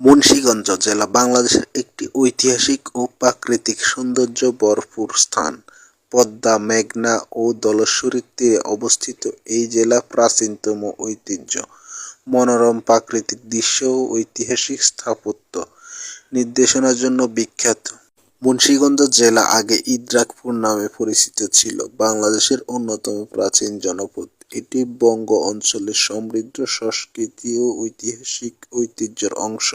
মুন্সিগঞ্জ জেলা বাংলাদেশের একটি ঐতিহাসিক ও প্রাকৃতিক সৌন্দর্য ভরপুর স্থান। পদ্মা, মেঘনা ও ধলেশ্বরীর তীরে অবস্থিত এই জেলা প্রাচীনতম ঐতিহ্য, মনোরম প্রাকৃতিক দৃশ্য ও ঐতিহাসিক স্থাপত্য নির্দেশনার জন্য বিখ্যাত। মুন্সিগঞ্জ জেলা আগে ইদ্রাকপুর নামে পরিচিত ছিল। বাংলাদেশের অন্যতম প্রাচীন জনপদ। এটি বঙ্গ অঞ্চলের সমৃদ্ধ সংস্কৃতি ও ঐতিহাসিক ঐতিহ্যের অংশ।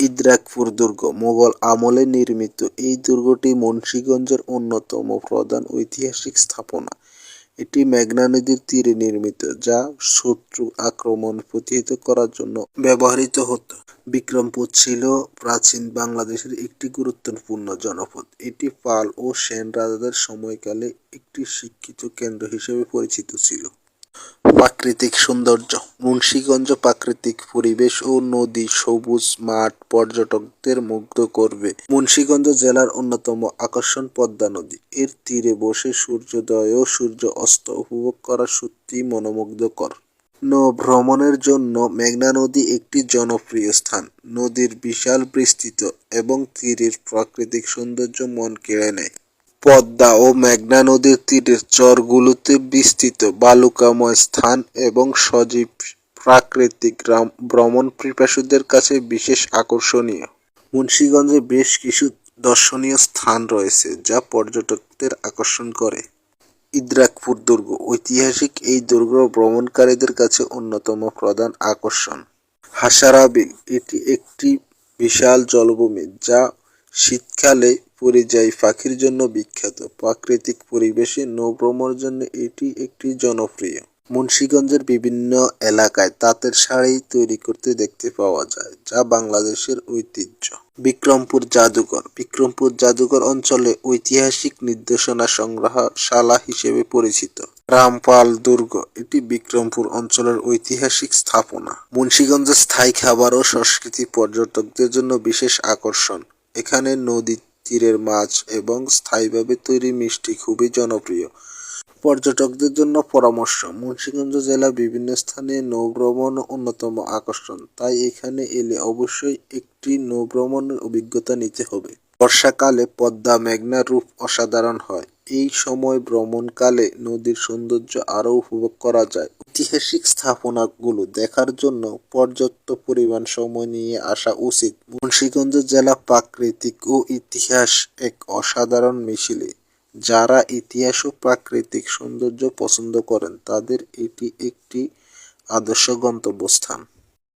ইদ্রাকপুর দুর্গ, মোগল আমলে নির্মিত এই দুর্গটি মুন্সিগঞ্জের অন্যতম প্রধান ঐতিহাসিক স্থাপনা। এটি মেঘনা নদীর তীরে নির্মিত, যা শত্রু আক্রমণ প্রতিহত করার জন্য ব্যবহৃত হতো। বিক্রমপুর ছিল প্রাচীন বাংলাদেশের একটি গুরুত্বপূর্ণ জনপদ। এটি পাল ও সেন রাজাদের সময়কালে একটি শিক্ষিত কেন্দ্র হিসেবে পরিচিত ছিল। প্রাকৃতিক সৌন্দর্য মুন্সীগঞ্জ প্রাকৃতিক পরিবেশ ও নদী, সবুজ মাঠ পর্যটকদের মুগ্ধ করবে। মুন্সীগঞ্জ জেলার অন্যতম আকর্ষণ পদ্মা নদী। এর তীরে বসে সূর্যোদয় ও সূর্য অস্ত উপভোগ করা সত্যিই মনোমুগ্ধকর। নৌ-ভ্রমণের জন্য মেঘনা নদী একটি জনপ্রিয় স্থান। নদীর বিশাল বিস্তৃত এবং তীরের প্রাকৃতিক সৌন্দর্য মন কেড়ে নেয়। পদ্মা ও মেঘনা নদীর তীরের চরগুলোতে বিস্তৃত বালুকাময় স্থান এবং সজীব প্রাকৃতিক ভ্রমণ পিপাসুদের কাছে বিশেষ আকর্ষণীয়। মুন্সিগঞ্জে বেশ কিছু দর্শনীয় স্থান রয়েছে যা পর্যটকদের আকর্ষণ করে। ইদ্রাকপুর দুর্গ ঐতিহাসিক এই দুর্গ ভ্রমণকারীদের কাছে অন্যতম প্রধান আকর্ষণ। হাসারা বিল এটি একটি বিশাল জলভূমি যা শীতকালে পরিযায়ী পাখির জন্য বিখ্যাত। প্রাকৃতিক পরিবেশে নৌ-ভ্রমণের জন্য এটি একটি জনপ্রিয়। মুন্সিগঞ্জের বিভিন্ন এলাকায় তাঁতের শাড়ি তৈরি করতে দেখতে পাওয়া যায়, যা বাংলাদেশের ঐতিহ্য। বিক্রমপুর জাদুঘর বিক্রমপুর জাদুঘর অঞ্চলে ঐতিহাসিক নির্দেশনা সংগ্রহশালা হিসেবে পরিচিত। রামপাল দুর্গ এটি বিক্রমপুর অঞ্চলের ঐতিহাসিক স্থাপনা। মুন্সিগঞ্জের স্থায়ী খাবার ও সংস্কৃতি পর্যটকদের জন্য বিশেষ আকর্ষণ। এখানে নদীর তীরের মাছ এবং স্থায়ীভাবে তৈরি মিষ্টি খুবই জনপ্রিয়। পর্যটকদের জন্য পরামর্শ মুন্সিগঞ্জ জেলার বিভিন্ন স্থানে নৌভ্রমণ অন্যতম আকর্ষণ, তাই এখানে এলে অবশ্যই একটি নৌ-ভ্রমণের অভিজ্ঞতা নিতে হবে। বর্ষাকালে পদ্মা-মেঘনার রূপ অসাধারণ হয়। এই সময় ভ্রমণকালে নদীর সৌন্দর্য আরও উপভোগ করা যায়। ঐতিহাসিক স্থাপনাগুলো দেখার জন্য পর্যাপ্ত পরিমাণ সময় নিয়ে আসা উচিত। মুন্সিগঞ্জ জেলা প্রাকৃতিক ও ইতিহাস এক অসাধারণ মিশেল। যারা ইতিহাস ও প্রাকৃতিক সৌন্দর্য পছন্দ করেন তাদের এটি একটি আদর্শ গন্তব্যস্থান।